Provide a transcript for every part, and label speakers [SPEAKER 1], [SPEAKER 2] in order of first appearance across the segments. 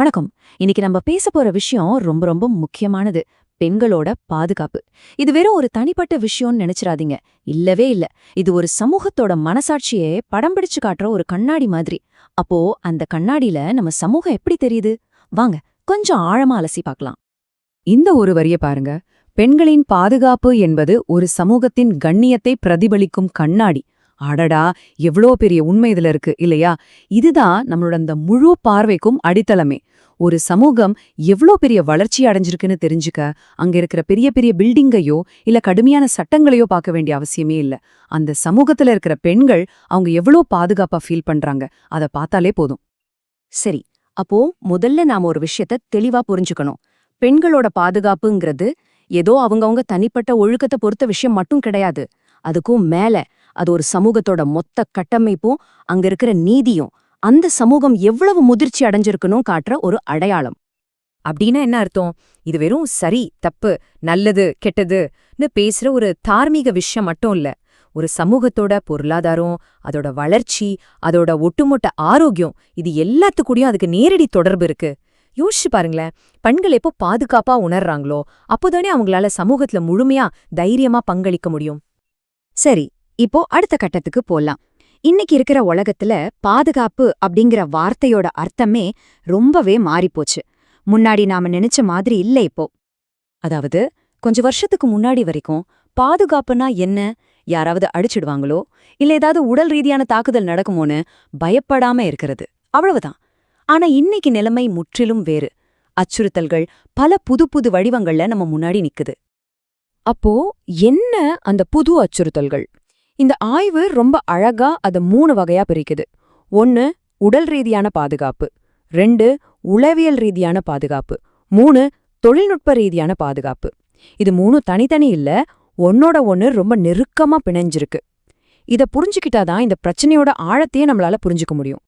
[SPEAKER 1] வணக்கம். இன்னைக்கு நம்ம பேச போற விஷயம் ரொம்ப ரொம்ப முக்கியமானது. பெண்களோட பாதுகாப்பு. இது வெறும் ஒரு தனிப்பட்ட விஷயம்னு நினைச்சிடாதீங்க இல்லவே இல்ல. இது ஒரு சமூகத்தோட மனசாட்சியே படம் பிடிச்சு காட்டுற ஒரு கண்ணாடி மாதிரி. அப்போ அந்த கண்ணாடியில நம்ம சமூகம் எப்படி தெரியுது? வாங்க கொஞ்சம் ஆழமா அலசி பார்க்கலாம்.
[SPEAKER 2] இந்த ஒரு வரிய பாருங்க. பெண்களின் பாதுகாப்பு என்பது ஒரு சமூகத்தின் கண்ணியத்தை பிரதிபலிக்கும் கண்ணாடி. அடடா எவ்ளோ பெரிய உண்மை இதுல இருக்கு இல்லையா? இதுதான் நம்மளோட அந்த முழு பார்வைக்கும் அடித்தளமே. ஒரு சமூகம் எவ்ளோ பெரிய வளர்ச்சி அடைஞ்சிருக்குன்னு தெரிஞ்சுக்க அங்க இருக்கிற பெரிய பெரிய பில்டிங்கையோ இல்ல கடுமையான சட்டங்களையோ பார்க்க வேண்டிய அவசியமே இல்ல. அந்த சமூகத்துல இருக்கிற பெண்கள் அவங்க எவ்ளோ பாதுகாப்பா ஃபீல் பண்றாங்க அத பார்த்தாலே போதும்.
[SPEAKER 1] சரி அப்போ முதல்ல நாம ஒரு விஷயத்த தெளிவா புரிஞ்சுக்கணும். பெண்களோட பாதுகாப்புங்கிறது ஏதோ அவங்கவுங்க தனிப்பட்ட ஒழுக்கத்தை பொறுத்த விஷயம் மட்டும் கிடையாது. அதுக்கும் மேல அது ஒரு சமூகத்தோட மொத்த கட்டமைப்பும் அங்க இருக்கிற நீதியும் அந்த சமூகம் எவ்வளவு முதிர்ச்சி அடைஞ்சிருக்கணும் காட்டுற ஒரு அடையாளம்.
[SPEAKER 2] அப்படின்னா என்ன அர்த்தம்? இது வெறும் சரி தப்பு நல்லது கெட்டதுன்னு பேசுற ஒரு தார்மீக விஷயம் மட்டும் இல்ல. ஒரு சமூகத்தோட பொருளாதாரம் அதோட வளர்ச்சி அதோட ஒட்டுமொட்ட ஆரோக்கியம் இது எல்லாத்துக்கூடயும் அதுக்கு நேரடி தொடர்பு இருக்கு. யோசிச்சு பாருங்களேன் பெண்கள் எப்போ பாதுகாப்பா உணர்றாங்களோ அப்போதானே அவங்களால சமூகத்துல முழுமையா தைரியமா பங்களிக்க முடியும்.
[SPEAKER 1] சரி இப்போ அடுத்த கட்டத்துக்கு போலாம். இன்னைக்கு இருக்கிற உலகத்துல பாதுகாப்பு அப்படிங்கிற வார்த்தையோட அர்த்தமே ரொம்பவே மாறிப்போச்சு. முன்னாடி நாம நினைச்ச மாதிரி இல்ல இப்போ. அதாவது கொஞ்ச வருஷத்துக்கு முன்னாடி வரைக்கும் பாதுகாப்புனா என்ன? யாராவது அடிச்சிடுவாங்களோ? இல்ல ஏதாவது உடல் ரீதியான தாக்குதல் நடக்குமோன்னு பயப்படாம இருக்கிறது. அவ்வளவுதான். ஆனா இன்னைக்கு நிலைமை முற்றிலும் வேறு. அச்சுறுத்தல்கள் பல புது புது வடிவங்கள்ல நம்ம முன்னாடி நிக்குது.
[SPEAKER 2] அப்போ என்ன அந்த புது அச்சுறுத்தல்கள்? இந்த ஆய்வு ரொம்ப அழகா அத மூணு வகையா பிரிக்குது. ஒன்னு உடல் ரீதியான பாதுகாப்பு. ரெண்டு உளவியல் ரீதியான பாதுகாப்பு. மூணு தொழில்நுட்ப ரீதியான பாதுகாப்பு. இது மூணு தனித்தனி இல்ல ஒன்னோட ஒன்னு ரொம்ப நெருக்கமா பிணைஞ்சிருக்கு. இத புரிஞ்சுக்கிட்டாதான் இந்த பிரச்சனையோட ஆழத்தையே நம்மளால புரிஞ்சுக்க முடியும்.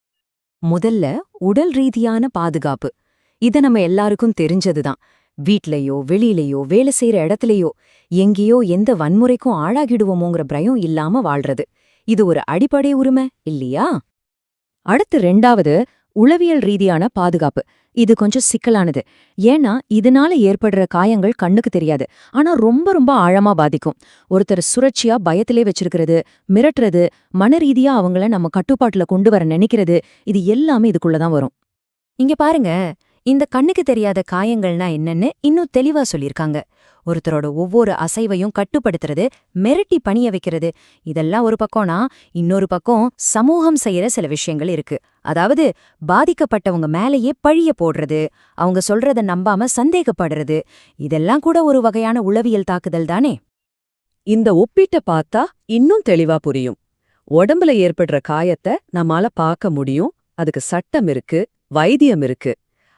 [SPEAKER 1] முதல்ல உடல் ரீதியான பாதுகாப்பு. இத நம்ம எல்லாருக்கும் தெரிஞ்சதுதான் வீட்லயோ வெளியிலயோ வேலை செய்யற இடத்துலயோ எங்கேயோ எந்த வன்முறைக்கும் ஆளாகிடுவோமோங்கிற பயம் இல்லாம வாழ்றது. இது ஒரு அடிப்படை உரிமை இல்லையா? அடுத்து ரெண்டாவது உளவியல் ரீதியான பாதுகாப்பு. இது கொஞ்சம் சிக்கலானது. ஏன்னா இதனால ஏற்படுற காயங்கள் கண்ணுக்கு தெரியாது. ஆனா ரொம்ப ரொம்ப ஆழமா பாதிக்கும். ஒருத்தர் சுரட்சியா பயத்திலே வச்சிருக்கிறது மிரட்டுறது மன ரீதியா அவங்கள நம்ம கட்டுப்பாட்டுல கொண்டு வர நினைக்கிறது இது எல்லாமே இதுக்குள்ளதான் வரும். இங்க பாருங்க இந்த கண்ணுக்கு தெரியாத காயங்கள்னா என்னன்னு இன்னும் தெளிவா சொல்லியிருக்காங்க. ஒருத்தரோட ஒவ்வொரு அசைவையும் கட்டுப்படுத்துறது மிரட்டி பணிய வைக்கிறது. இதெல்லாம் ஒரு பக்கம்னா இன்னொரு பக்கம் சமூகம் செய்யற சில விஷயங்கள் இருக்கு. அதாவது பாதிக்கப்பட்டவங்க மேலேயே பழிய போடுறது அவங்க சொல்றத நம்பாம சந்தேகப்படுறது. இதெல்லாம் கூட ஒரு வகையான உளவியல் தாக்குதல் தானே?
[SPEAKER 2] இந்த ஒப்பீட்ட பார்த்தா இன்னும் தெளிவா புரியும். உடம்புல ஏற்படுற காயத்தை நம்மால பார்க்க முடியும். அதுக்கு சட்டம் இருக்கு வைத்தியம் இருக்கு.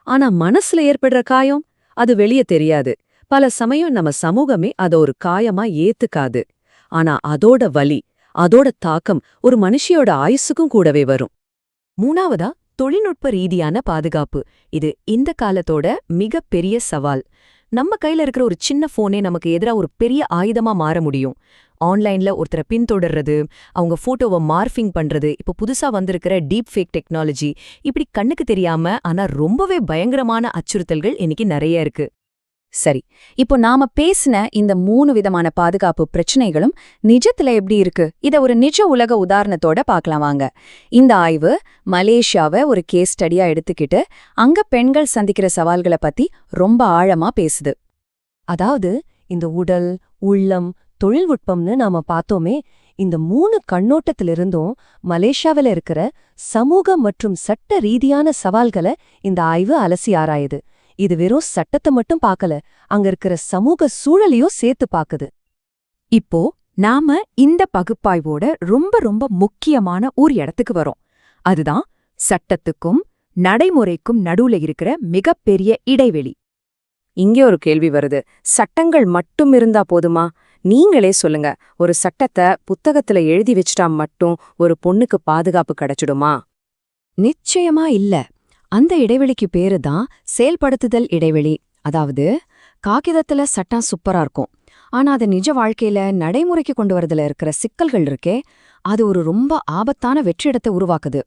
[SPEAKER 2] ஆனா மனசுல ஏற்படுற காயம் அது வெளியே தெரியாது. பல சமயம் நம்ம சமூகமே அத ஒரு காயமா ஏத்துக்காது. ஆனா அதோட வலி அதோட தாக்கம் ஒரு மனுஷியோட ஆயுசுக்கும் கூடவே வரும். மூணாவதா தொழில்நுட்ப ரீதியான பாதுகாப்பு. இது இந்த காலத்தோட மிக பெரிய சவால். நம்ம கையில இருக்கிற ஒரு சின்ன போனே நமக்கு எதிரா ஒரு பெரிய ஆயுதமா மாற முடியும். ஆன்லைன்ல ஒருத்தரை பின்தொடர்றது அவங்க ஃபோட்டோவை மார்ஃபிங் பண்றது இப்ப புதுசா வந்திருக்கிற டீப் ஃபேக் டெக்னாலஜி இப்படி கண்ணுக்கு தெரியாம ஆனா ரொம்பவே பயங்கரமான அச்சுறுத்தல்கள் இன்னைக்கு நிறைய இருக்கு.
[SPEAKER 1] சரி இப்போ நாம பேசின இந்த மூணு விதமான பாதுகாப்பு பிரச்சனைகளும் நிஜத்துல எப்படி இருக்கு? இத ஒரு நிஜ உலக உதாரணத்தோட பார்க்கலாம் வாங்க. இந்த ஆய்வு மலேசியாவை ஒரு கேஸ் ஸ்டடியா எடுத்துக்கிட்டு அங்க பெண்கள் சந்திக்கிற சவால்களை பத்தி ரொம்ப ஆழமா பேசுது.
[SPEAKER 3] அதாவது இந்த உடல் உள்ளம் தொழில்நுட்பம்னு நாம பார்த்தோமே இந்த மூணு கண்ணோட்டத்திலிருந்தும் மலேசியாவில் இருக்கிற சமூக மற்றும் சட்ட ரீதியான சவால்களை இந்த ஆய்வு அலசி ஆராயுது. இது வெறும் சட்டத்தை மட்டும் பார்க்கல அங்க இருக்கிற சமூக சூழலையும் சேர்த்து பாக்குது
[SPEAKER 2] இப்போ நாம இந்த பகுப்பாய்வோட ரொம்ப ரொம்ப முக்கியமான ஒரு இடத்துக்கு வரோம். அதுதான் சட்டத்துக்கும் நடைமுறைக்கும் நடுவுல இருக்கிற மிகப்பெரிய இடைவெளி. இங்கே ஒரு கேள்வி வருது. சட்டங்கள் மட்டும் இருந்தா போதுமா? நீங்களே சொல்லுங்க. ஒரு சட்டத்தை புத்தகத்துல எழுதி வச்சிட்டா மட்டும் ஒரு பொண்ணுக்கு பாதுகாப்பு கிடைச்சிடுமா?
[SPEAKER 1] நிச்சயமா இல்ல. அந்த இடைவெளிக்கு பேரு தான் செயல்படுத்துதல் இடைவெளி. அதாவது காகிதத்துல சட்டம் சூப்பரா இருக்கும். ஆனா அது நிஜ வாழ்க்கையில நடைமுறைக்கு கொண்டு வரதுல இருக்கிற சிக்கல்கள் இருக்கே அது ஒரு ரொம்ப ஆபத்தான வெற்றிடத்தை உருவாக்குது.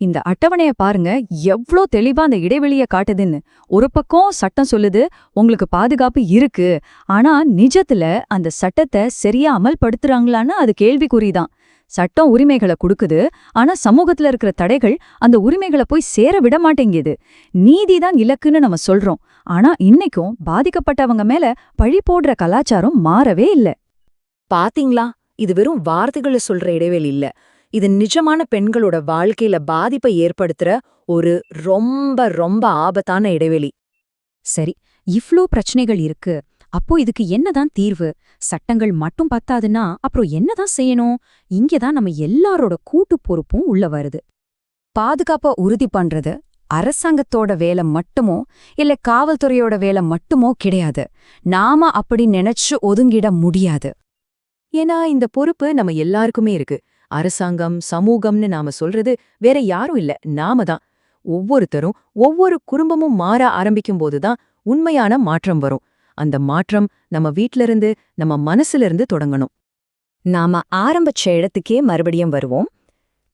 [SPEAKER 4] இந்த அட்டவணைய பாருங்க எவ்ளோ தெளிவா அந்த இடைவெளிய காட்டுதுன்னு. ஒரு பக்கம் சட்டம் சொல்லுது உங்களுக்கு பாதுகாப்பு இருக்கு ஆனா நிஜத்துல அந்த சட்டத்தை சரியா அமல்படுத்துறாங்களான்னு அது கேள்விக்குறிதான். சட்டம் உரிமைகளை கொடுக்குது ஆனா சமூகத்துல இருக்கிற தடைகள் அந்த உரிமைகளை போய் சேர விட மாட்டேங்குது. நீதிதான் இலக்குன்னு நம்ம சொல்றோம் ஆனா இன்னைக்கும் பாதிக்கப்பட்டவங்க மேல பழி போடுற கலாச்சாரம் மாறவே இல்ல.
[SPEAKER 1] பாத்தீங்களா? இது வெறும் வார்த்தைகளை சொல்ற இடைவெளி இல்ல. இது நிஜமான பெண்களோட வாழ்க்கையில பாதிப்பை ஏற்படுத்துற ஒரு ரொம்ப ரொம்ப ஆபத்தான இடைவெளி.
[SPEAKER 4] சரி இவ்ளோ பிரச்சனைகள் இருக்கு. அப்போ இதுக்கு என்னதான் தீர்வு? சட்டங்கள் மட்டும் பத்தாதுன்னா அப்புறம் என்னதான் செய்யணும்? இங்கதான் நம்ம எல்லாரோட கூட்டு பொறுப்பும் உள்ள வருது.
[SPEAKER 1] பாதுகாப்ப உறுதி பண்றது அரசாங்கத்தோட வேலை மட்டுமோ இல்ல காவல்துறையோட வேலை மட்டுமோ கிடையாது. நாம அப்படி நினைச்சு ஒதுங்கிட முடியாது. ஏன்னா இந்த பொறுப்பு நம்ம எல்லாருக்குமே இருக்கு. அரசாங்கம் சமூகம்னு நாம சொல்றது வேற யாரும் இல்ல நாம தான். ஒவ்வொருத்தரும் ஒவ்வொரு குடும்பமும் மாற ஆரம்பிக்கும் போதுதான் உண்மையான மாற்றம் வரும். அந்த மாற்றம் நம்ம வீட்ல இருந்து நம்ம மனசுல இருந்து தொடங்கணும். நாம ஆரம்பிச்ச இடத்துக்கே மறுபடியும் வருவோம்.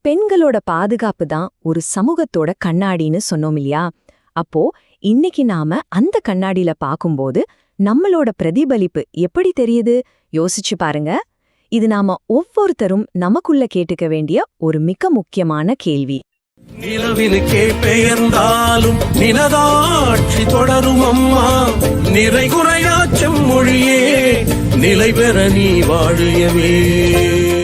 [SPEAKER 1] பெண்களோட பாதுகாப்பு தான் ஒரு சமூகத்தோட கண்ணாடின்னு சொன்னோம் இல்லையா? அப்போ இன்னைக்கு நாம அந்த கண்ணாடியில பாக்கும்போது நம்மளோட பிரதிபலிப்பு எப்படி தெரியுது? யோசிச்சு பாருங்க. இது நாம ஒவ்வொருத்தரும் நமக்குள்ள கேட்டுக்க வேண்டிய ஒரு மிக முக்கியமான கேள்வி.
[SPEAKER 5] நிலவினுக்கே பெயர்ந்தாலும் நினதாட்சி தொடரும் அம்மா. நிறை குறையாச்சும் மொழியே நிலை பெற நீ வாழியவே.